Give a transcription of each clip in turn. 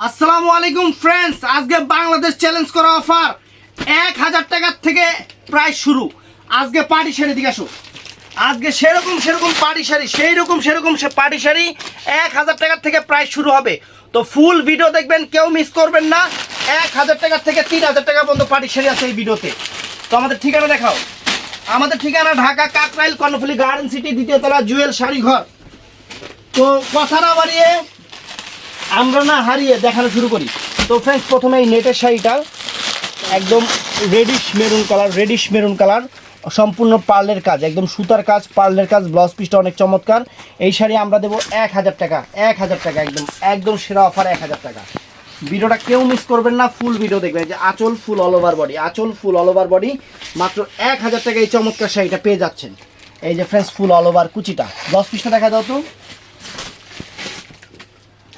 আসসালামু আলাইকুম ফ্রেন্ডস আজকে বাংলাদেশ চ্যালেঞ্জ করা অফার এক হাজার টাকার থেকে প্রাইস শুরু। আজকে পার্টি শাড়ি দিকে আজকে সেরকম সেরকম পার্টি শাড়ি সেই রকম সেরকম সে পার্টি শাড়ি এক হাজার টাকার থেকে প্রাইস শুরু হবে। তো ফুল ভিডিও দেখবেন, কেউ মিস করবেন না। এক হাজার টাকার থেকে তিন হাজার টাকা পর্যন্ত পার্টি শাড়ি আছে এই ভিডিওতে তো আমাদের ঠিকানা দেখাও। আমাদের ঠিকানা ঢাকা কাকরাইল কর্ণফুলি গার্ডেন সিটি দ্বিতীয় তলা, জুয়েল শাড়ি ঘর তো কথা না বাড়িয়ে আমরা না হারিয়ে দেখানো শুরু করি। তো ফ্রেন্ডস প্রথমে এই নেটের শাড়িটা, একদম reddish maroon colour reddish maroon colour সম্পূর্ণ পার্লের কাজ, একদম সুতার কাজ পার্লের কাজ ব্লাউজ পিসটা অনেক চমৎকার। এই শাড়ি আমরা দেবো এক হাজার টাকা, এক হাজার টাকা একদম একদম সেরা অফার এক হাজার টাকা। ভিডিওটা কেউ মিস করবেন না ফুল ভিডিও দেখবেন যে আঁচল ফুল অল ওভার বডি আঁচল ফুল অল ওভার বডি মাত্র এক হাজার টাকা এই চমৎকার শাড়িটা পেয়ে যাচ্ছেন। এই যে ফ্রেন্ডস ফুল অল ওভার কুচিটা ব্লাউজ পিসটা দেখা দাও তো।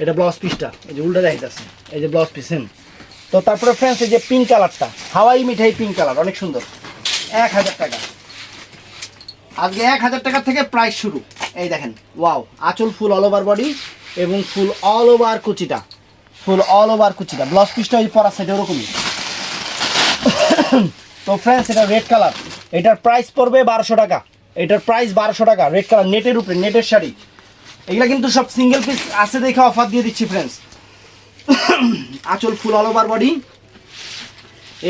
এটা ব্লাউজ পিসটা এই যে উল্টা দেখাইতেছে, এই যে ব্লাউজ পিস তো তারপরে ফ্রেন্ডস এই যে পিঙ্ক কালারটা হাওয়াই মিঠাই পিঙ্ক কালার অনেক সুন্দর। এক হাজার টাকা। আজকে এক হাজার টাকা থেকে প্রাইস শুরু। এই দেখেন ওয়াও আঁচল ফুল অল ওভার বডি এবং ফুল অল ওভার কুচিটা ফুল অল ওভার কুচিটা। ব্লাউজ পিসটা ওই পরা সাইড ওরকমই। তো ফ্রেন্ডস এটা রেড কালার এটার প্রাইস পড়বে বারোশো টাকা। এটার প্রাইস বারোশো টাকা। রেড কালার নেটের উপরে নেটের শাড়ি। এগুলা কিন্তু সব সিঙ্গেল পিস আছে দেখে অফার দিয়ে দিচ্ছি ফ্রেন্ডস আঁচল ফুল অল ওভার বডি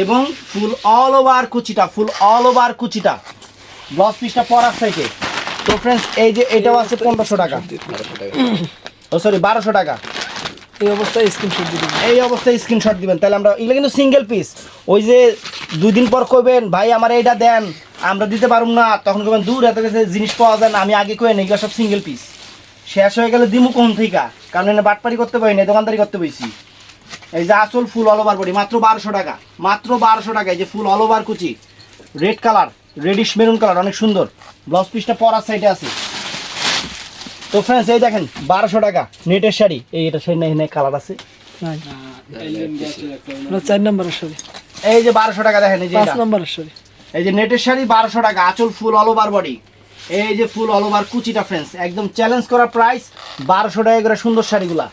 এবং ফুল অল ওভার কুচিটা ফুল অল ওভার কুচিটা। ব্লাউজ পিসটা পরার থেকে। তো ফ্রেন্ডস এই যে এটাও আছে পনেরোশো টাকা। ও সরি বারোশো টাকা। এই অবস্থায় স্ক্রিনশট দিবেন। এই অবস্থায় স্ক্রিনশট দিবেন। তাহলে আমরা এগুলো কিন্তু সিঙ্গেল পিস ওই যে দুই দিন পর কইবেন ভাই আমার এইটা দেন আমরা দিতে পারুম না। তখন কইবেন দূর এত কাছে জিনিস পাওয়া যায় না আমি আগে কই না এগুলো সব সিঙ্গেল পিস শেষ হয়ে গেলে দিমু কোন থেকে? কারণ এনে বাটপারি করতে পারি না দোকানদারি করতে বইছি এই যে আসল ফুল অল ওভার বডি মাত্র বারোশো টাকা মাত্র বারোশো টাকা এই যে ফুল অল ওভার কুচি red colour reddish maroon colour অনেক সুন্দর। ব্লাউজ পিসটা পরার সাইডে আছে। তো ফ্রেন্ডস এই দেখেন বারোশো টাকা নেটের শাড়ি। এই এটা সেই নাই। কালার আছে চার নম্বরের শাড়ি। এই যে বারোশো টাকা দেখেন এই যে পাঁচ নম্বরের শাড়ি। এই যে নেটের শাড়ি বারোশো টাকা আঁচল ফুল অল ওভার বডি এই যে ফুল অল ওভার কুচিটা ফ্রেন্ডস একদম চ্যালেঞ্জ করা প্রাইস বারোশো টাকা করে সুন্দর শাড়িগুলা।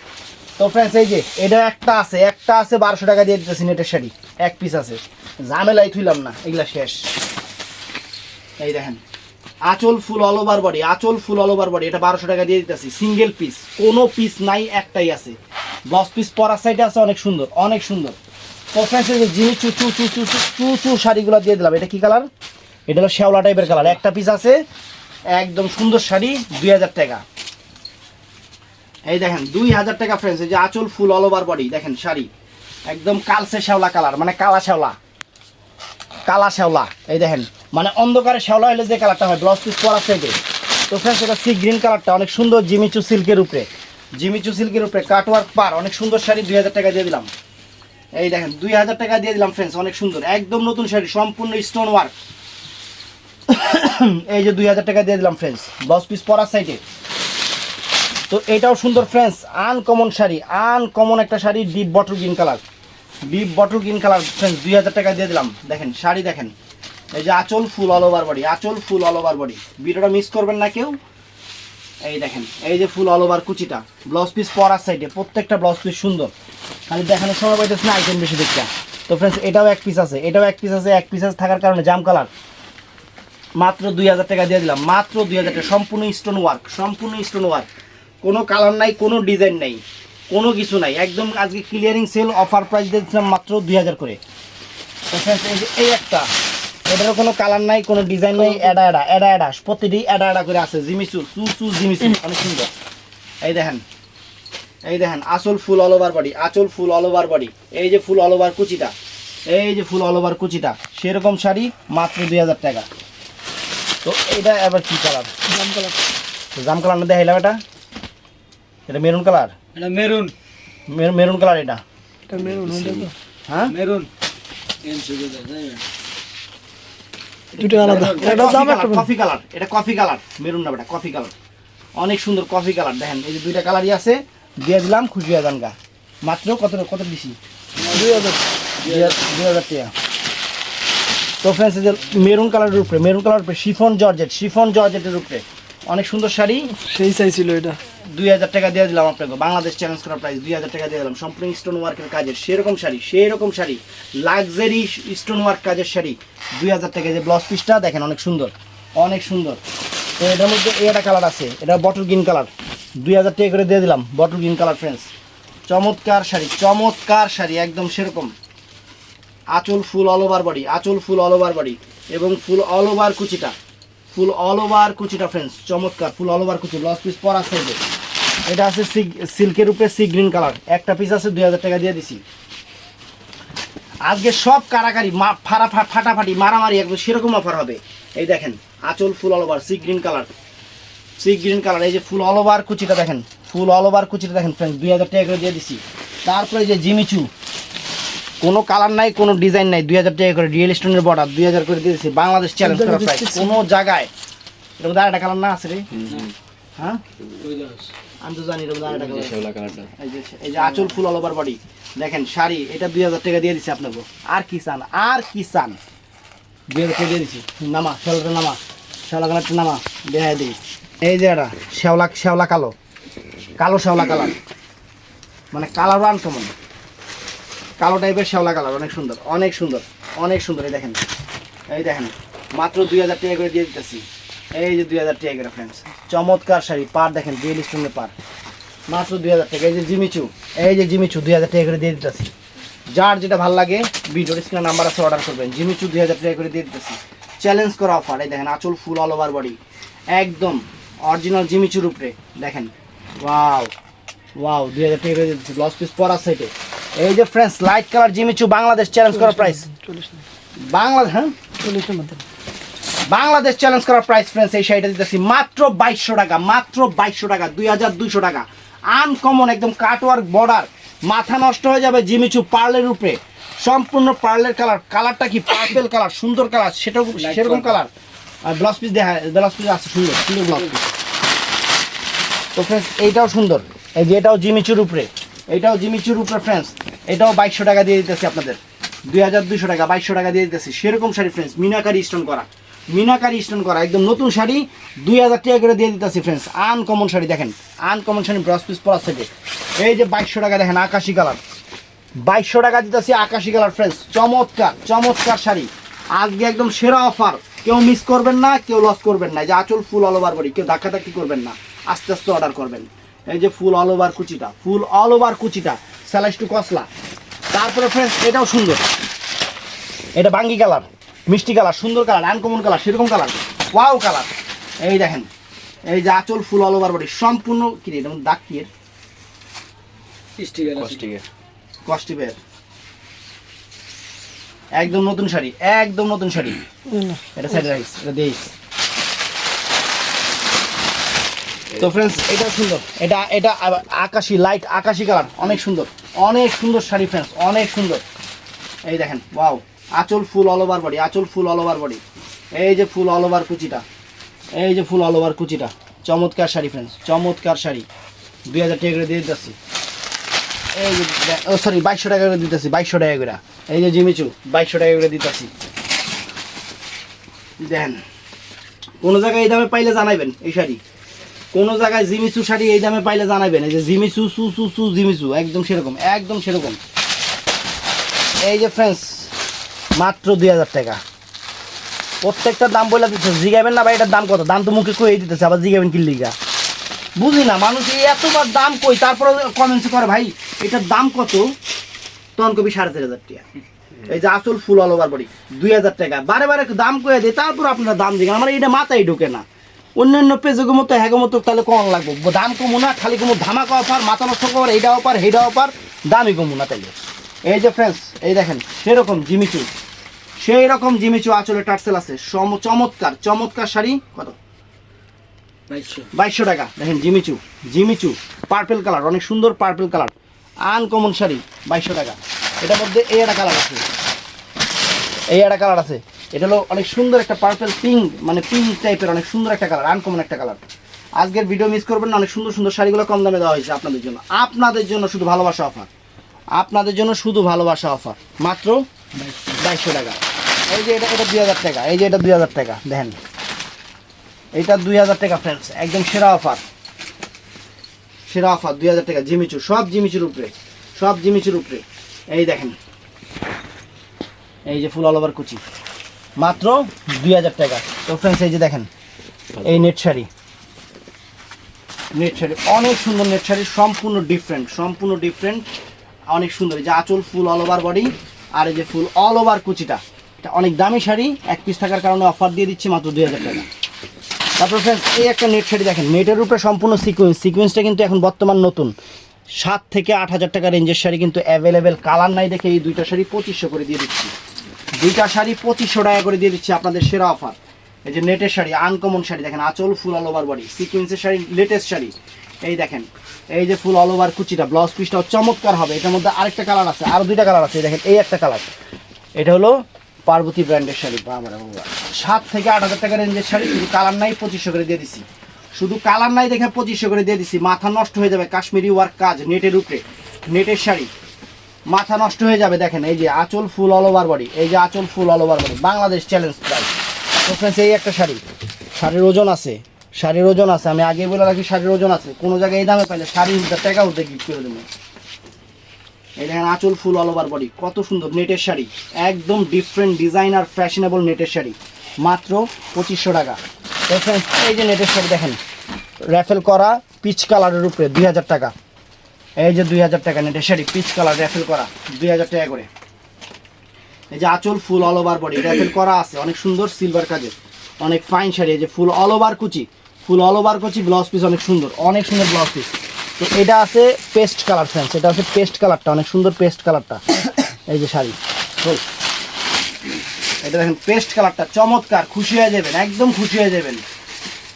তো ফ্রেন্ডস এই যে এটা একটা আছে একটা আছে বারোশো টাকা দিয়ে দিতেছি নেটের শাড়ি, এক পিস আছে। ঝামেলাই থুইলাম না, এগুলা শেষ। এই দেখেন, আঁচল ফুল অল ওভার বডি আঁচল ফুল অল ওভার বডি এটা বারোশো টাকা দিয়ে দিতেছি সিঙ্গেল পিস কোনো পিস নাই, একটাই আছে। দশ পিস পরার সাইডে আছে, অনেক সুন্দর অনেক সুন্দর। তো ফ্রেন্ডস এই যে জিনিস চু চু চু চু চু চু চু শাড়িগুলো দিয়ে দিলাম, এটা কি কালার এটা হলো শ্যাওলা টাইপের কালার একটা পিস আছে একদম সুন্দর শাড়ি দুই হাজার টাকা। এই দেখেন, দুই হাজার টাকা ফ্রেন্ডস এই যে আঁচল ফুল অল ওভার বডি দেখেন শাড়ি। একদম কালসে শ্যাওলা কালার মানে কালা শ্যাওলা। কালা শ্যাওলা, এই দেখেন। মানে অন্ধকারে শ্যাওলা হলে যে কালারটা হয় ব্লাউজ পিস পরা থেকে তো ফ্রেন্ডস এটা সি গ্রিন কালারটা অনেক সুন্দর জিমিচু সিল্কের উপরে। জিমিচু সিল্কের উপরে কাটওয়ার্ক পার, অনেক সুন্দর শাড়ি দুই হাজার টাকা দিয়ে দিলাম। এই দেখেন, দুই হাজার টাকা দিয়ে দিলাম ফ্রেন্ডস অনেক সুন্দর। একদম নতুন শাড়ি, সম্পূর্ণ স্টোন ওয়ার্ক এই যে দুই হাজার টাকা দিয়ে দিলাম ফ্রেন্ডস ব্লাউজ পিস পরার সাইডে তো এটাও সুন্দর ফ্রেন্ডস আনকমন শাড়ি আনকমন একটা sari deep bottle green colour deep bottle green colour friends দুই হাজার টাকা দিয়ে দিলাম। দেখেন, শাড়ি দেখেন। এই যে আঁচল ফুল অল ওভার বডি আঁচল ফুল অল ওভার বডি ভিডিওটা মিস করবেন না কেউ। এই দেখেন, এই যে ফুল অল ওভার কুচিটা। ব্লাউজ পিস পরার সাইডে প্রত্যেকটা ব্লাউজ পিস সুন্দর। খালি দেখানোর সময় পাইতেছে না আইটেম বেশি দেখতে। তো ফ্রেন্ডস এটাও এক পিস আছে, এটাও এক পিস আছে, এক পিস আছে থাকার কারণে জাম কালার মাত্র দুই হাজার টাকা দিয়ে দিলাম। মাত্র দুই হাজার টাকা। সম্পূর্ণ স্টোন ওয়ার্ক সম্পূর্ণ স্টোন ওয়ার্ক কোনো কালার নাই কোনো ডিজাইন নাই কোনো কিছু নাই। একদম আজকে ক্লিয়ারিং সেল অফার প্রাইস দিয়েছিলাম মাত্র দুই হাজার করে। এই একটা এটারও কোনো কালার নাই কোনো ডিজাইন নাই এডা এডা এডা এডা প্রতিটি এডা এডা করে আছে। জিমিচু চু চু জিমিচু অনেক সুন্দর। এই দেখেন এই দেখেন আসল ফুল অল ওভার বডি আচল ফুল অল ওভার বডি এই যে ফুল অল ওভার কুচিটা এই যে ফুল অল ওভার কুচিটা সেরকম শাড়ি মাত্র দুই হাজার টাকা। তো এটা এবার কি কালার দাম কালার জাম কালার না দেখাইলাম এটা? এটা মেরুন কালার এটা মেরুন মেরুন কালার এটা। এটা মেরুন হ্যাঁ? মেরুন দুটো আলাদা। এটা দাম একটা কফি কালার এটা কফি কালার মেরুন না বেটা কফি কালার অনেক সুন্দর কফি কালার দেখেন এই যে দুইটা কালারই আছে। দিয়ে দিলাম খুশি হয়ে যান গা। মাত্র কত কত হাজার। দুই হাজার দুই হাজার টাকা। তো ফ্রেন্ডস এই যে মেরুন কালারের উপরে মেরুন কালার উপরে শিফন জর্জেট শিফন জর্জেটের উপরে। অনেক সুন্দর শাড়ি। সেই চাইছিল এটা। দুই হাজার টাকা দিয়ে দিলাম আপনাকে। বাংলাদেশ চ্যালেঞ্জ করার প্রাইস দুই হাজার টাকা দিয়ে দিলাম। সম্পূর্ণ স্টোন ওয়ার্কের কাজের সেরকম শাড়ি সেরকম শাড়ি। লাক্সারি স্টোন ওয়ার্ক কাজের শাড়ি। দুই হাজার টাকা যে ব্লাউজ পিসটা দেখেন অনেক সুন্দর। অনেক সুন্দর। তো এটার মধ্যে একটা কালার আছে এটা বটল গ্রিন কালার দুই হাজার টাকা করে দিয়ে দিলাম বটল গ্রিন কালার ফ্রেন্ডস চমৎকার শাড়ি চমৎকার শাড়ি একদম সেরকম। আঁচল ফুল অল ওভার বডি আঁচল ফুল অল ওভার বডি এবং ফুল অল ওভার কুচিটা, ফুল অল ওভার কুচিটা ফ্রেন্ডস চমৎকার, ফুল অল ওভার কুচি লস পিস পরা সাইডে এটা আছে সিল্কের উপরে সি গ্রিন কালার একটা পিস আছে দুই হাজার টাকা দিয়ে দিছি। আজকে সব কারাকারি ফাটা ফাটাফাটি, মারামারি একদম সেরকম অফার হবে। এই দেখেন, আঁচল full all over sea green colour sea green colour এই যে ফুল অল ওভার কুচিটা দেখেন, ফুল অল ওভার কুচিটা দেখেন ফ্রেন্ডস দুই হাজার টাকা করে দিয়ে দিছি। তারপরে যে জিমিচু কোনো কালার নাই কোনো ডিজাইন নাই। দুই হাজার টাকা করে রিয়েল স্টোনের বর্ডার দুই হাজার করে দিয়েছি। বাংলাদেশ চ্যালেঞ্জ করা প্রাইস কোনো জায়গায় এরকম আরেকটা কালার না আছে রে? হ্যাঁ? আমি তো জানি এরকম আরেকটা কালার শেওলা কালারটা। এই যে এই আঁচল ফুল অল ওভার বডি দেখেন শাড়ি এটা দুই হাজার টাকা দিয়ে দিছি আপনাকে। আর কি চান? আর কি চান? দুই হাজার টাকা দিয়ে দিছি। নামা শেওলাটা নামা। শেওলা কালারটা নামা। দেখা দিই। এই যে এটা শেওলা শেওলা কালো। কালো শেওলা কালার। মানে কালার আনকমন কালো টাইপের শ্যাওলা কালার অনেক সুন্দর অনেক সুন্দর অনেক সুন্দর, এই দেখেন। এই দেখেন, মাত্র দুই হাজার টাকা করে দিয়ে দিতেছি। এই যে দুই হাজার টাকা করে ফ্রেন্ডস চমৎকার শাড়ি পার দেখেন রিয়েল স্টোনের পার মাত্র দুই হাজার টাকা, এই যে জিমিচু, এই যে জিমিচু, দুই হাজার টাকা করে দিয়ে দিতেছি। যার যেটা ভালো লাগে, ভিডিওর স্ক্রিনে নাম্বার আছে অর্ডার করবেন। জিমিচু, দুই হাজার টাকা করে দিয়ে দিতেছি। চ্যালেঞ্জ করা অফার এই দেখেন, আঁচল ফুল অল ওভার বডি একদম অরিজিনাল জিমিচুর উপরে, দেখেন। ওয়াও ওয়াও দুই হাজার টাকা করে দিচ্ছি লস পিস পরার সাইডে এই যে friends light colour Jimmy Choo Bangladesh challenge করার প্রাইস বাংলাদেশ হ্যাঁ? চল্লিশের মধ্যে। বাংলাদেশ চ্যালেঞ্জ করার প্রাইস ফ্রেন্ডস এই শাড়িটা দিতেছি। মাত্র বাইশশো টাকা মাত্র বাইশশো টাকা দুই হাজার দুইশো টাকা। আনকমন একদম কাটওয়ার্ক বর্ডার মাথা নষ্ট হয়ে যাবে জিমিচু পার্লের উপরে। সম্পূর্ণ পার্লের কালার কালারটা কি পার্পেল কালার সুন্দর কালার সেটাও সেরকম কালার আর ব্লাউজ পিস দেখা ব্লাউজ পিস আছে সুন্দর সুন্দর ব্লাউজ পিস তো ফ্রেন্ডস এইটাও সুন্দর। এই যে এটাও জিমিচুর উপরে। এটাও জিমিচুর উপরে ফ্রেন্ডস এটাও বাইশশো টাকা দিয়ে দিতেছি আপনাদের। দুই হাজার দুশো টাকা, বাইশশো টাকা দিয়ে দিতেছি। সেরকম শাড়ি ফ্রেন্ডস মিনাকারি স্টোন করা। মিনাকারি স্টোন করা, একদম নতুন শাড়ি, দুই হাজার টাকা করে দিয়ে দিতেছি ফ্রেন্ডস আনকমন শাড়ি, দেখেন। আনকমন শাড়ি ব্রাস পিস পরার থেকে এই যে বাইশশো টাকা, দেখেন, আকাশি কালার বাইশশো টাকা দিতেছি, আকাশি কালার ফ্রেন্ডস চমৎকার চমৎকার শাড়ি। আজকে একদম সেরা অফার কেউ মিস করবেন না, কেউ লস করবেন না। যে আচল ফুল অল ওভার বডি কেউ ধাক্কাধাক্কি করবেন না। আস্তে আস্তে অর্ডার করবেন। এই যে ফুল অল ওভার কুচিটা ফুল অল ওভার কুচিটা স্যালাইস টু কসলা। তারপরে ফ্রেন্ডস এটাও সুন্দর। এটা বাঙ্গি কালার মিষ্টি কালার সুন্দর কালার আনকমন কালার সেরকম কালার। Wow colour. এই দেখেন এই যে আঁচল ফুল অল ওভার বডি সম্পূর্ণ কি রে, এটা মধ্যে দাগ কি এর? একদম নতুন শাড়ি একদম নতুন শাড়ি। এটা সাইড রাইস এটা দিস। তো ফ্রেন্ডস এটা সুন্দর। এটা এটা আকাশি লাইট আকাশি কালার অনেক সুন্দর। অনেক সুন্দর শাড়ি ফ্রেন্ডস অনেক সুন্দর। এই দেখেন ওয়াও আঁচল ফুল অল ওভার বডি আঁচল ফুল অল ওভার বডি এই যে ফুল অল ওভার কুচিটা, এই যে ফুল অল ওভার কুচিটা। চমৎকার শাড়ি ফ্রেন্ডস চমৎকার শাড়ি। দুই হাজার টাকা করে দিয়ে দিতেছি। এই যে, ও সরি বাইশশো টাকা করে দিতেছি, বাইশশো টাকা করে। এই যে জিমিচু বাইশশো টাকা করে দিতেছি। দেখেন, কোনো জায়গায় এই দামে পাইলে জানাইবেন এই শাড়ি। কোনো জায়গায় জিমিচু শাড়ি এই দামে পাইলে জানাবেন। এই যে জিমিচু সু সু সু জিমিচু একদম সেরকম একদম সেরকম। এই যে ফ্রেন্ডস মাত্র দুই হাজার টাকা। প্রত্যেকটা দাম বলে দিচ্ছে জিগাবেন না ভাই, এটার দাম কত? দাম তো মুখে কই দিতেছে, আবার জিগাবেন কি লিগা? বুঝি না, মানুষ এতবার দাম কই, তারপরে কমেন্টস করে, ভাই, এটার দাম কত? তখন কবি সাড়ে চার হাজার টাকা। এই যে আসল ফুল অল ওভার বডি দুই হাজার টাকা। বারে বারে দাম কয়ে দেয় তারপর আপনারা দাম দিবেন আমার এটা মাথায় ঢোকে না। অন্যান্য পেজের মতো হ্যাগো মতো তাহলে কম লাগবে। দাম কমু না খালি কমু ধামাকা অফার মাথা নষ্ট কর এইটা অফার সেইটা অফার দামই কমু না তাইলে। এই যে ফ্রেন্ডস এই দেখেন সেরকম জিমিচু। সেই রকম জিমিচু আঁচলে টার্সেল আছে। সম- চমৎকার চমৎকার শাড়ি কত? বাইশশো। টাকা। দেখেন জিমিচু জিমিচু পার্পেল কালার অনেক সুন্দর পার্পেল কালার আনকমন শাড়ি বাইশশো টাকা। এটার মধ্যে এই একটা কালার আছে। এই একটা কালার আছে। এটা হলো অনেক সুন্দর একটা পার্পেল পিঙ্ক মানে পিঙ্ক টাইপের অনেক সুন্দর একটা কালার আনকমন একটা কালার আজকের ভিডিও মিস করবেন না, অনেক সুন্দর সুন্দর শাড়িগুলো কম দামে দেওয়া হয়েছে আপনাদের জন্য। আপনাদের জন্য শুধু ভালোবাসা অফার আপনাদের জন্য শুধু ভালোবাসা অফার মাত্র বাইশশো টাকা। এই যে এটা এটা দুই হাজার টাকা, এই যে এটা দুই হাজার টাকা, দেখেন। এটা দুই হাজার টাকা ফ্রেন্ডস একদম সেরা অফার সেরা অফার দুই হাজার টাকা জিমিচু সব জিমিচুর উপরে, সব জিমিচুর উপরে। এই দেখেন। এই যে ফুল অল ওভার কুচি। মাত্র দুই হাজার টাকা। তো ফ্রেন্ডস এই যে দেখেন, এই নেট শাড়ি। নেট শাড়ি, অনেক সুন্দর নেট শাড়ি, সম্পূর্ণ ডিফারেন্ট সম্পূর্ণ ডিফারেন্ট অনেক সুন্দর। যে আঁচল ফুল অল ওভার বডি আর এই যে ফুল অল ওভার কুচিটা, এটা অনেক দামি শাড়ি, এক পিস থাকার কারণে অফার দিয়ে দিচ্ছি মাত্র দুই হাজার টাকা। তারপর ফ্রেন্ডস এই একটা নেট শাড়ি দেখেন নেটের উপরে সম্পূর্ণ সিকোয়েন্স সিকোয়েন্সটা কিন্তু এখন বর্তমান নতুন। সাত থেকে আট হাজার টাকা রেঞ্জের শাড়ি কিন্তু অ্যাভেলেবেল কালার নাই দেখে এই দুইটা শাড়ি পঁচিশশো করে দিয়ে দিচ্ছি। দুইটা শাড়ি পঁচিশশো টাকা করে দিয়ে দিচ্ছি আপনাদের সেরা অফার। এই যে নেটের শাড়ি আনকমন শাড়ি দেখেন, আঁচল ফুল অল ওভার বডি সিকোয়েন্সের শাড়ি লেটেস্ট শাড়ি। এই দেখেন, এই যে ফুল অল ওভার কুচিটা ব্লাউজ পিসটাও চমৎকার হবে। এটার মধ্যে আরেকটা কালার আছে আরও দুইটা কালার আছে দেখেন, এই একটা কালার এটা হলো পার্বতী ব্র্যান্ডের শাড়ি বাবা। সাত থেকে আট হাজার টাকা রেঞ্জের শাড়ি, শুধু কালার নাই, পঁচিশশো করে দিয়ে দিছি। শুধু কালার নাই দেখে পঁচিশশো করে দিয়ে দিছি, মাথা নষ্ট হয়ে যাবে, কাশ্মীরি ওয়ার্ক কাজ, নেটের উপরে। নেটের শাড়ি মাথা নষ্ট হয়ে যাবে দেখেন এই যে আঁচল ফুল অল ওভার বডি এই যে আঁচল full all over body Bangladesh challenge price তো friends, এই একটা শাড়ি শাড়ির ওজন আছে শাড়ির ওজন আছে আমি আগে বলে রাখি শাড়ির ওজন আছে কোনো জায়গায় এই দামে পাইলে শাড়ি টাকা উঠে গিফট করে দেবো। এই দেখেন আঁচল ফুল অল ওভার বডি কত সুন্দর নেটের শাড়ি একদম ডিফারেন্ট ডিজাইনার ফ্যাশনেবল নেটের শাড়ি মাত্র পঁচিশশো টাকা। তো friends, এই যে নেটের শাড়ি দেখেন র্যাফেল করা পিচ কালারের উপরে দুই হাজার টাকা। এই যে দুই হাজার টাকা নেটের শাড়ি পিচ কালার র্যাফেল করা, দুই হাজার টাকা করে। এই যে আঁচল full all over body ruffle করা আছে, অনেক সুন্দর সিলভার কাজের, অনেক ফাইন শাড়ি, এই যে ফুল অল ওভার কুচি, ফুল অল ওভার কুচি ব্লাউজ পিস অনেক সুন্দর অনেক সুন্দর ব্লাউজ পিস তো এটা আছে পেস্ট কালার ফ্রেন্ডস এটা আছে পেস্ট কালারটা অনেক সুন্দর পেস্ট কালারটা এই যে শাড়ি। ফুল এটা দেখেন পেস্ট কালারটা চমৎকার, খুশি হয়ে যাবেন, একদম খুশি হয়ে যাবেন।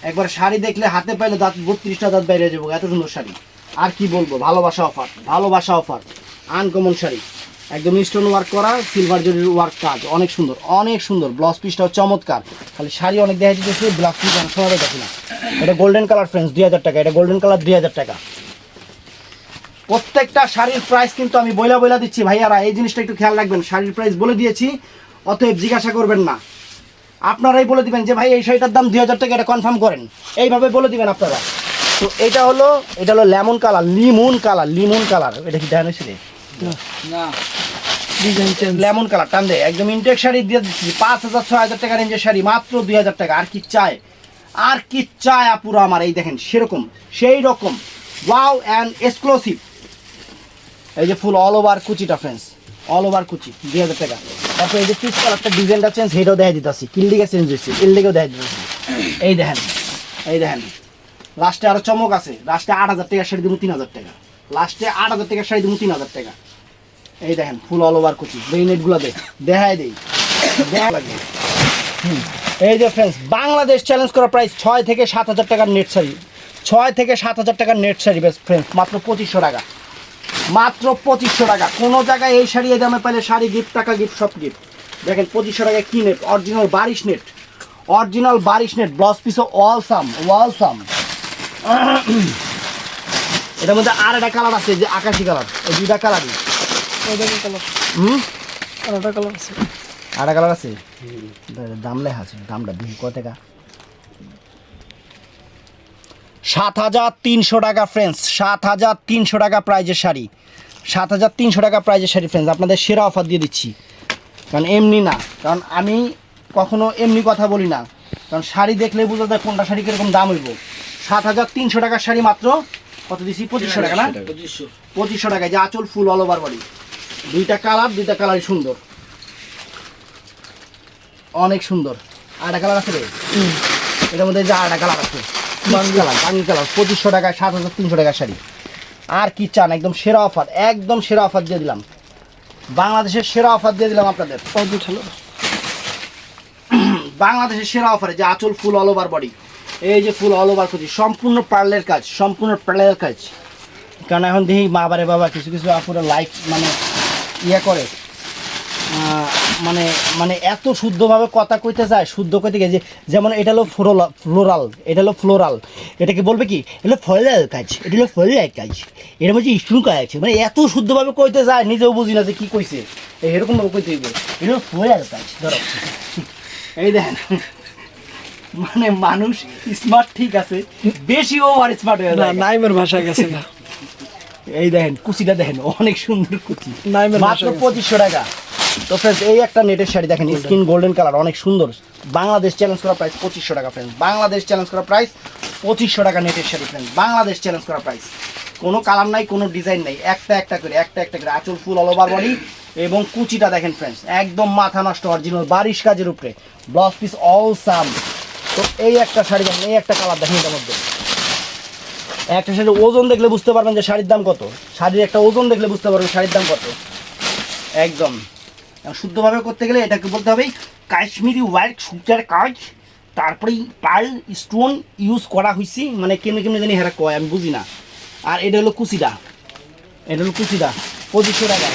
একবার শাড়ি দেখলে হাতে পাইলে দাঁত, বত্রিশটা দাঁত বাইরে যাব, এত সুন্দর শাড়ি। আর কি বলব, ভালোবাসা অফার ভালোবাসা অফার আনকমন শাড়ি। একদম স্টোন ওয়ার্ক করা সিলভার জরির ওয়ার্ক কাজ, অনেক সুন্দর অনেক সুন্দর। ব্লাউজ পিসটাও চমৎকার। খালি শাড়ি অনেক দেখা যাচ্ছে ব্লাউজ পিস অনেক সময় দেখি না। এটা গোল্ডেন কালার ফ্রেন্ডস দুই হাজার টাকা, এটা গোল্ডেন কালার দুই হাজার টাকা। প্রত্যেকটা শাড়ির প্রাইস কিন্তু আমি বইলা বইলা দিচ্ছি। ভাইয়ারা, এই জিনিসটা একটু খেয়াল রাখবেন, শাড়ির প্রাইস বলে দিয়েছি, অতএব জিজ্ঞাসা করবেন না। আপনারাই বলে দিবেন যে, ভাই, এই শাড়িটার দাম দুই হাজার টাকা, এটা কনফার্ম করেন। এইভাবে বলে দিবেন আপনারা। তো এটা হলো এটা হলো lemon colour lemon colour lemon colour. এটা কি দেখা হয়েছে না। ডিজাইন চেঞ্জ লেমন কালার টান দেয় একদম ইনটেক শাড়ি দিয়ে দিচ্ছি। পাঁচ হাজার ছয় হাজার টাকা রেঞ্জের শাড়ি মাত্র দুই হাজার টাকা। আর কি চায় আর কি চায় আপুরা আমার? এই দেখেন সেরকম সেই রকম। ওয়াও অ্যান্ড এক্সক্লুসিভ এই যে ফুল অল ওভার কুচিটা ফ্রেন্ডস অল ওভার কুচি দুই হাজার টাকা। তারপর এই যে পিস কালারটা ডিজাইনটা চেঞ্জ সেটাও দেখা দিতেছি। কিলদিকে চেঞ্জ হয়েছে কিলদিকেও দেখা দিতেছি। এই দেখেন এই দেখেন। লাস্টে আরও চমক আছে। লাস্টে আট হাজার টাকা শাড়ি দিব তিন হাজার টাকা। লাস্টে আট হাজার টাকা শাড়ি দিব তিন হাজার টাকা। এই দেখেন ফুল অল ওভার কুচি। এই নেটগুলো দে দেখাই দেই। দেখা। এই যে ফ্রেন্ডস বাংলাদেশ চ্যালেঞ্জ করা প্রাইস ছয় থেকে সাত হাজার টাকার নেট শাড়ি ছয় থেকে সাত হাজার টাকার নেট শাড়ি বেশ ফ্রেন্ডস মাত্র পঁচিশশো টাকা। মাত্র পঁচিশশো টাকা। কোনো জায়গায় এই শাড়ি এই দামে পাইলে শাড়ি গিফট টাকা গিফট সব গিফট দেখেন, পঁচিশশো টাকায় কি নেট অরিজিনাল বারিশ নেট অরিজিনাল বারিশ নেট ব্লাউজ পিসও ওয়ালসাম ওয়ালসাম এটার মধ্যে আর একটা কালার আছে যে আকাশি কালার এই দুইটা কালারই হুম? আর একটা কালার আছে। আটা কালার আছে? দাম লেখা আছে দামটা দিন কত টাকা। সাত হাজার তিনশো টাকা ফ্রেন্ডস সাত হাজার তিনশো টাকা প্রাইজের শাড়ি। সাত হাজার তিনশো টাকা প্রাইজের শাড়ি ফ্রেন্ডস আপনাদের সেরা অফার দিয়ে দিচ্ছি। কারণ এমনি না কারণ আমি কখনো এমনি কথা বলি না। কারণ শাড়ি দেখলে বোঝা যায় কোনটা শাড়ি কীরকম দাম হইব। সাত হাজার তিনশো টাকার শাড়ি মাত্র। কত দিচ্ছি পঁচিশশো টাকা না? পঁচিশশো পঁচিশশো। টাকায় যে আঁচল ফুল অল ওভার বডি দুইটা কালার দুইটা কালারই সুন্দর। অনেক সুন্দর। আরেকটা কালার আছে রে। এটার মধ্যে যে আরেকটা কালার আছে। কালার বাঙ্গি কালার। পঁচিশশো টাকায় সাত হাজার তিনশো টাকার শাড়ি। আর কি চান? একদম সেরা অফার একদম সেরা অফার দিয়ে দিলাম। বাংলাদেশের সেরা অফার দিয়ে দিলাম আপনাদের। বাংলাদেশের সেরা অফারে যে আঁচল ফুল অল ওভার বডি এই যে ফুল অল ওভার করছি। সম্পূর্ণ পার্লের কাজ, সম্পূর্ণ পার্লের কাজ। কারণ এখন দেখি মা বারে বাবা কিছু কিছু আপুরা লাইফ মানে ইয়ে করে। মানে মানে এত শুদ্ধভাবে কথা কইতে যায় শুদ্ধ কইতে গিয়ে যে, যেমন এটা হলো ফ্লোরাল ফ্লোরাল এটা হলো ফ্লোরাল এটাকে বলবে কি? এটা ফলের কাজ, এটা হলো ফলের কাজ। এর মধ্যে স্টুন কাজ আছে। মানে এত শুদ্ধভাবে কইতে যায় নিজেও বুঝি না যে কি কইছে। এরকম ভাবে কইতে হইবে। এটা হলো ফলের কাজ, ধরো। এই দেখেন। মানে মানুষ স্মার্ট ঠিক আছে বেশি ওভার স্মার্ট হয়ে যায়। নাইমের ভাষা গেছে না। এই দেখেন কুচিটা দেখেন অনেক সুন্দর কুচি। নাইমের মাত্র পঁচিশশো টাকা। তো ফ্রেন্ডস এই একটা নেটের শাড়ি দেখেন স্কিন গোল্ডেন কালার অনেক সুন্দর। বাংলাদেশ চ্যালেঞ্জ করা প্রাইস পঁচিশশো টাকা ফ্রেন্ডস বাংলাদেশ চ্যালেঞ্জ করা প্রাইস পঁচিশশো টাকা নেটের শাড়ি ফ্রেন্ডস বাংলাদেশ চ্যালেঞ্জ করা প্রাইস কোনো কালার নাই কোনো ডিজাইন নাই। একটা একটা করে একটা একটা করে আঁচল ফুল অল ওভার বডি এবং কুচিটা দেখেন ফ্রেন্ডস একদম মাথা নষ্ট অরিজিনাল বারিশ কাজের উপরে। ব্লাউজ পিস অল সাম তো এই একটা শাড়ি দেখেন, এই একটা কালার দেখেন এটার মধ্যে। একটা শাড়ির ওজন দেখলে বুঝতে পারবেন যে শাড়ির দাম কত। শাড়ির একটা ওজন দেখলে বুঝতে পারবেন শাড়ির দাম কত। একদম। শুদ্ধভাবে করতে গেলে এটাকে বলতে হবে কাশ্মীরি ওয়ার্ক সুতার কাজ। তারপরে পার্ল স্টোন ইউজ করা হয়েছে মানে কেমনে কেমনে জানি হেরা কয়, আমি বুঝি না। আর এটা হলো কুচিটা। এটা হলো কুচিটা। পঁচিশশো টাকা।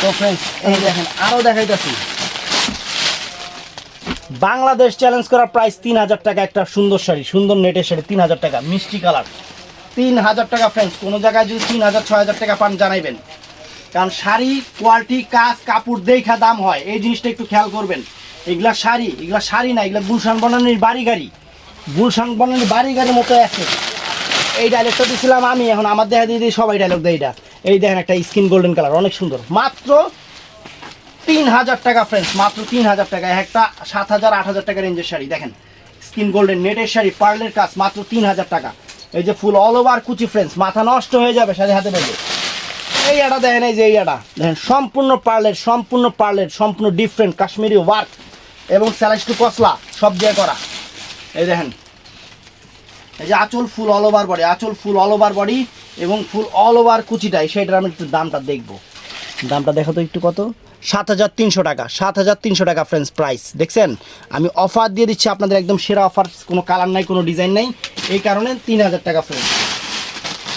তো ফ্রেন্ডস এই দেখেন আরও দেখাইতেছি। বাংলাদেশ চ্যালেঞ্জ করার প্রাইস তিন হাজার টাকা, একটা সুন্দর শাড়ি, সুন্দর নেটের শাড়ি তিন হাজার টাকা, মিষ্টি কালার তিন হাজার টাকা ফ্রেন্ডস কোনো জায়গায় যদি তিন হাজার ছয় হাজার টাকা পান, জানাইবেন। কারণ শাড়ি কোয়ালিটি কাজ, কাপড় দেখা দাম হয়, এই জিনিসটা একটু খেয়াল করবেন। এগুলা শাড়ি এগুলা শাড়ি না, এগুলা গুলশান বনানির বাড়ি গাড়ি। গুলশান বনানির বাড়ি গাড়ির মতো আছে। এই ডায়লগটা দিয়েছিলাম আমি, এখন আমার দেখা দিয়ে সবাই ডায়লগ দেয় এটা। এই দেখেন একটা স্কিন গোল্ডেন কালার অনেক সুন্দর। মাত্র তিন হাজার টাকা ফ্রেন্ডস মাত্র তিন হাজার টাকা একটা সাত হাজার আট হাজার টাকা রেঞ্জের শাড়ি, দেখেন। স্কিন গোল্ডেন নেটের শাড়ি পার্লের কাজ, মাত্র তিন হাজার টাকা। এই যে ফুল অল ওভার কুচি ফ্রেন্ডস মাথা নষ্ট হয়ে যাবে শাড়ি হাতে পেলে। এই আটা দেখেন, এই যে এই আটা। দেখেন, সম্পূর্ণ পার্লের সম্পূর্ণ পার্লের সম্পূর্ণ ডিফারেন্ট কাশ্মীরি ওয়ার্ক এবং স্যালাইস টু কসলা, সব দিয়ে করা। এই দেখেন, এই যে আঁচল ফুল অল ওভার বডি আঁচল ফুল অল ওভার বডি এবং ফুল অল ওভার কুচিটাই সেটার আমি একটু দামটা দেখব। দামটা দেখো তো একটু কত? সাত হাজার তিনশো টাকা, সাত হাজার তিনশো টাকা ফ্রেন্ডস প্রাইস দেখছেন? আমি অফার দিয়ে দিচ্ছি আপনাদের একদম সেরা অফার কোনো কালার নাই, কোনো ডিজাইন নাই। এই কারণে তিন হাজার টাকা ফ্রেন্ডস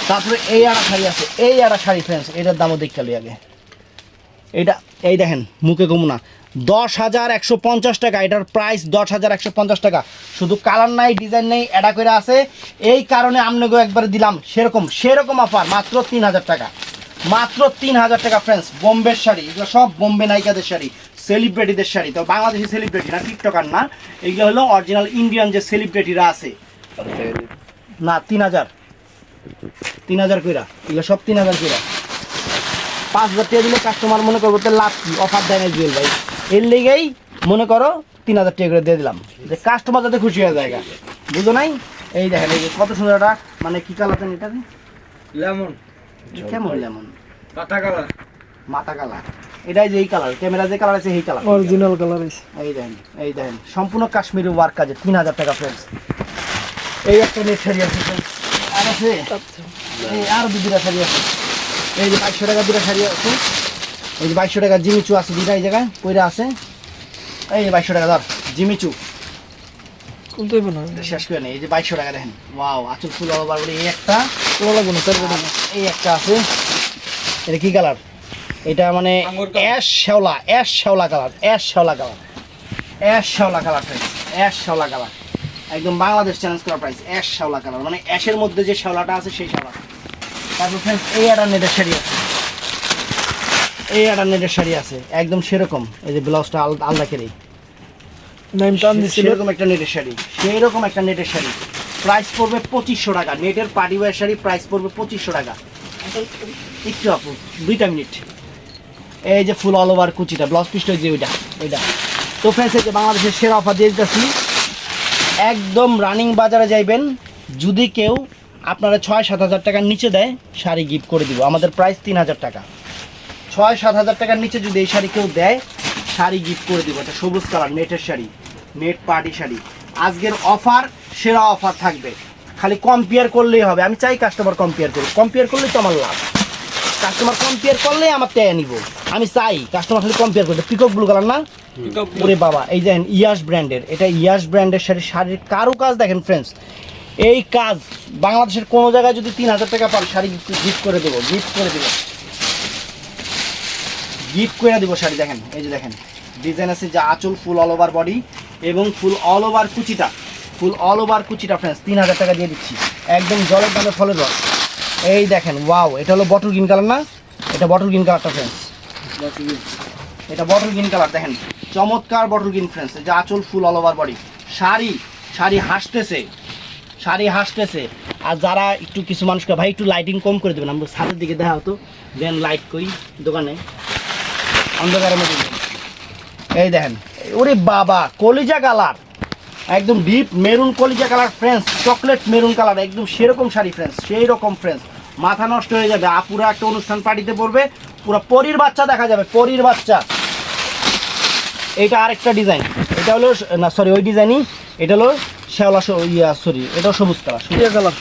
তারপরে এই আড়া শাড়ি আছে, এই আড়া শাড়ি ফ্রেন্ডস এটার দামও দেখতে হবে আগে। এটা, এই দেখেন, মুখে কমুনা দশ হাজার একশো পঞ্চাশ টাকা, এটার প্রাইস দশ হাজার একশো পঞ্চাশ টাকা। শুধু কালার নাই ডিজাইন নেই অ্যাডা করে আছে। এই কারণে আপনাকেও একবার দিলাম, সেরকম সেরকম অফার মাত্র তিন হাজার টাকা। মাত্র তিন হাজার টাকা ফ্রেন্ডস বোম্বের শাড়ি। এগুলো সব বোম্বে নায়িকাদের শাড়ি সেলিব্রিটিদের শাড়ি। তো বাংলাদেশি সেলিব্রিটি না, টিকটকার না, এগুলো হলো অরিজিনাল ইন্ডিয়ান যে সেলিব্রিটিরা আছে। না, তিন হাজার। তিন হাজার কইরা, এগুলো সব তিন হাজার কইরা। পাঁচ হাজার টাকা দিলে কাস্টমার মনে করব তো লাভ কি? অফার দেয় না জুয়েল ভাই। এর লেগেই মনে করো তিন হাজার টাকা করে দিয়ে দিলাম। যে কাস্টমার যাতে খুশি হয়ে যায় বুঝো নাই? এই দেখেন, এই কত সুন্দর মানে কি কালার এটা? লেমন কেমন লেমন? পাতা কালার। মাথা কালার। এটাই যে এই কালার ক্যামেরা যে কালার আছে এই কালার। অরিজিনাল কালার আছে। এই দেখেন এই দেখেন সম্পূর্ণ কাশ্মীরি ওয়ার্ক কাজে তিন হাজার টাকা ফ্রেন্ডস এই একটা নেট শাড়ি আছে আর আছে? এই আর দুটা শাড়ি আছে। এই যে বাইশশো টাকা দুটা শাড়ি আছে। এই যে বাইশশো টাকা জিমিচু আছে দুটা এই জায়গায় কইরা আছে। এই যে বাইশশো টাকা ধর জিমিচু। শেষ করে নেই এই যে বাইশশো টাকা দেখেন। ওয়াও আচল ফুল অল ওভার এই একটা। ভালো লাগবে না এই একটা আছে। এটা কি কালার? এটা মানে। অ্যাশ শ্যাওলা অ্যাশ শ্যাওলা কালার অ্যাশ শ্যাওলা কালার। অ্যাশ শ্যাওলা কালার ফ্রেন্ডস অ্যাশ শ্যাওলা কালার। একদম বাংলাদেশ চ্যালেঞ্জ করা প্রাইস অ্যাশ শ্যাওলা কালার। মানে অ্যাশের মধ্যে যে শ্যাওলাটা আছে সেই শ্যাওলা। তারপর ফ্রেন্ডস এই একটা নেটের শাড়ি আছে। এই একটা নেটের শাড়ি আছে একদম সেরকম। এই যে ব্লাউজটা আলাদা আলাদা কেরেই। সেরকম একটা নেটের শাড়ি সেই রকম একটা নেটের শাড়ি। প্রাইস পড়বে পঁচিশশো টাকা। নেটের পার্টি ওয়ার শাড়ি প্রাইস পড়বে পঁচিশশো টাকা। একটু আপু, দুইটা মিনিট। এই যে ফুল অল ওভার কুচিটা ব্লাউজ পিসটা যে ওইটা ওইটা। তো ফ্রেন্ডস এই যে বাংলাদেশের সেরা অফার দিয়ে দিতেছি। একদম রানিং বাজারে যাইবেন, যদি কেউ আপনারা ছয় সাত হাজার টাকার নিচে দেয়, শাড়ি গিফট করে দিব। আমাদের প্রাইস তিন হাজার টাকা। ছয় সাত হাজার টাকার নিচে যদি এই শাড়ি কেউ দেয়, শাড়ি গিফট করে দিব। এটা সবুজ কালার নেটের শাড়ি, নেট পার্টি শাড়ি। আজকের অফার সেরা অফার থাকবে। খালি কম্পেয়ার করলেই হবে। আমি চাই কাস্টমার কম্পেয়ার করুক। কম্পেয়ার করলেই তো আমার লাভ। কাস্টমার কম্পেয়ার করলেই আমার টেয়া নিব। আমি চাই কাস্টমার খালি কম্পেয়ার করতে। পিকক ব্লু কালার না? ওরে বাবা এই দেখেন ইয়াস ব্র্যান্ডের এটা ইয়াস ব্র্যান্ডের শাড়ি শাড়ির কারও কাজ দেখেন ফ্রেন্ডস এই কাজ বাংলাদেশের কোনো জায়গায় যদি তিন হাজার টাকা পান শাড়ি গিফট করে দেবো গিফট করে দেবো। গিফট করে দেবো শাড়ি দেখেন। এই যে দেখেন। ডিজাইন আছে যে আঁচল ফুল অল ওভার বডি এবং ফুল অল ওভার কুচিটা। ফুল অল ওভার কুচিটা ফ্রেন্স তিন হাজার টাকা দিয়ে দিচ্ছি। একদম জলের দামে ফলের রস। এই দেখেন ওয়াও এটা হলো বটল গ্রিন কালার না? এটা বটল গ্রিন কালারটা ফ্রেন্স এটা বটল গ্রিন কালার দেখেন, চমৎকার বটল গ্রিন ফ্রেন্ডস যে আঁচল full all over body sari sari হাসতেছে শাড়ি হাসতেছে। আর যারা একটু কিছু মানুষকে, ভাই, একটু লাইটিং কম করে দেবেন, আমরা ছাদের দিকে দেখা হতো দেন লাইট করি দোকানে। অন্ধকারের মধ্যে। এই দেখেন, ওরে বাবা, কলিজা কালার একদম ডিপ মেরুন কলিজা colour friends chocolate maroon colour একদম সেরকম শাড়ি ফ্রেন্স সেই রকম ফ্রেন্স মাথা নষ্ট হয়ে যাবে। আপুরা একটা অনুষ্ঠান পার্টিতে পড়বে পুরো পরীর বাচ্চা দেখা যাবে পরীর বাচ্চা। এটা আরেকটা ডিজাইন এটা হলো না সরি ওই ডিজাইনই এটা হলো শ্যাওলা ইয়া সরি এটাও সবুজ কালার টিয়া কালার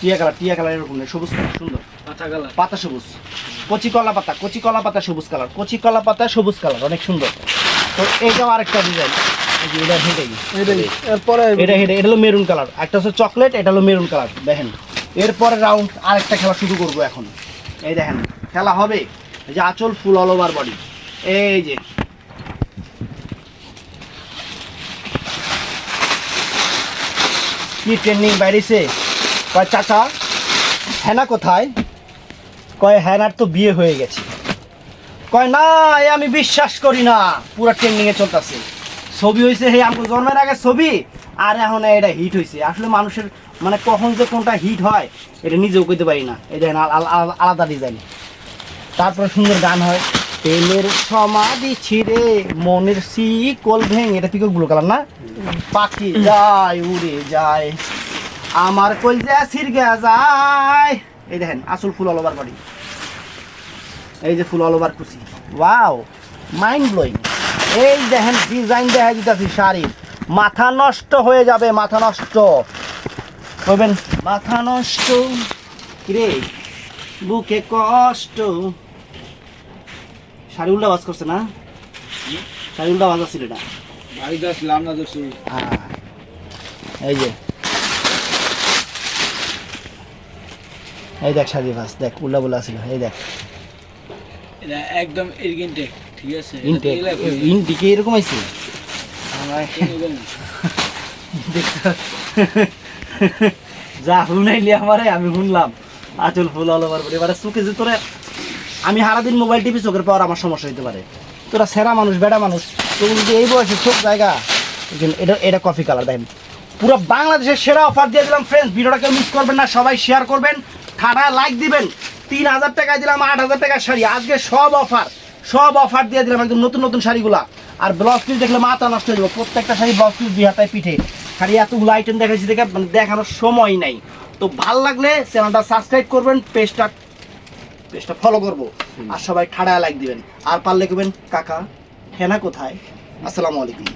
টিয়া কালার টিয়া কালার এরকম নেই, সবুজ কালার সুন্দর। পাতা সবুজ। কচি কলা পাতা কচি কলা পাতা সবুজ কালার কচি কলা পাতা সবুজ কালার অনেক সুন্দর। তো এইটাও আরেকটা ডিজাইন এটা হেঁটেই এরপরে এটা হেঁটে এটা হলো মেরুন কালার। একটা হচ্ছে চকলেট এটা হলো মেরুন কালার। দেখেন। এরপরে রাউন্ড আরেকটা খেলা শুরু করব এখন। এই দেখেন খেলা হবে। যে আঁচল ফুল অল ওভার বডি এই যে। কি ট্রেন্ডিং বাইরেছে? কয় চাচা হেনা কোথায়? কয় হ্যানার তো বিয়ে হয়ে গেছে। কয় না এ আমি বিশ্বাস করি না। পুরো ট্রেন্ডিংয়ে চলতেছে। ছবি হয়েছে হে আমার জন্মের আগে ছবি। আর এখন এটা হিট হয়েছে আসলে মানুষের মানে কখন যে কোনটা হিট হয়, এটা নিজেও কইতে পারি না। এই দেখেন, আল- আল- আল- আলাদা ডিজাইন তারপরে সুন্দর গান হয়, তেলের সমাধি ছিঁড়ে, মনের শিকল ভেঙে। এটা পিকক ব্লু কালার না? পাখি যায়, উড়ে যায়, আমার কলজা ছিড়গে যায়। এই দেখেন, আসল ফুল অল ওভার এই যে ফুল অল ওভার কুচি। ওয়াও মাইন্ড ব্লোয়িং এই দেখেন ডিজাইন দেখা দিতেছি শাড়ির। মাথা নষ্ট হয়ে যাবে মাথা নষ্ট। কইবেন? মাথা নষ্ট? কিরে? বুকে কষ্ট। শাড়ি উল্টা বাজ করছে না? শাড়ি উল্টা বাজ না দোষী। হ্যাঁ। এই যে। এই দেখ শাড়ি বাস দেখ উল্টা বলে ছিল এই দেখ। একদম এরগেন্টেক। ঠিক আছে ইনটেক ইনটেকে এরকম আইছে? যা শুনাইলি আমারে আমি শুনলাম। আচল ফুল অল ওভার এবারে চোখে যে তোরা আমি সারাদিন মোবাইল টিপি চোখের পাওয়ার আমার সমস্যা হতে পারে। তোরা সেরা মানুষ বেড়া মানুষ। তোর যদি এই বয়সে চোখ জায়গা এটা এটা কফি কালার দেখেন। পুরো বাংলাদেশের সেরা অফার দিয়ে দিলাম ফ্রেন্ডস ভিডিওটা কেউ মিস করবেন না সবাই শেয়ার করবেন। ঠাডা লাইক দিবেন। তিন হাজার টাকায় দিলাম আট হাজার টাকার শাড়ি আজকে সব অফার সব অফার দিয়ে দিলাম একদম নতুন নতুন শাড়িগুলা। আর ব্লাউজ পিস দেখলে মাথা নষ্ট হয়ে যাবে। প্রত্যেকটা শাড়ি ব্লাউজ পিস দুই হাতায় পিঠে। শাড়ি এতগুলো আইটেম দেখাচ্ছি দেখে মানে দেখানোর সময় নাই। তো ভালো লাগলে চ্যানেলটা সাবস্ক্রাইব করবেন পেজটা পেজটা ফলো করব। আর সবাই ঠাডা লাইক দিবেন। আর পারলে করবেন কাকা হেনা কোথায়? আসসালামু আলাইকুম।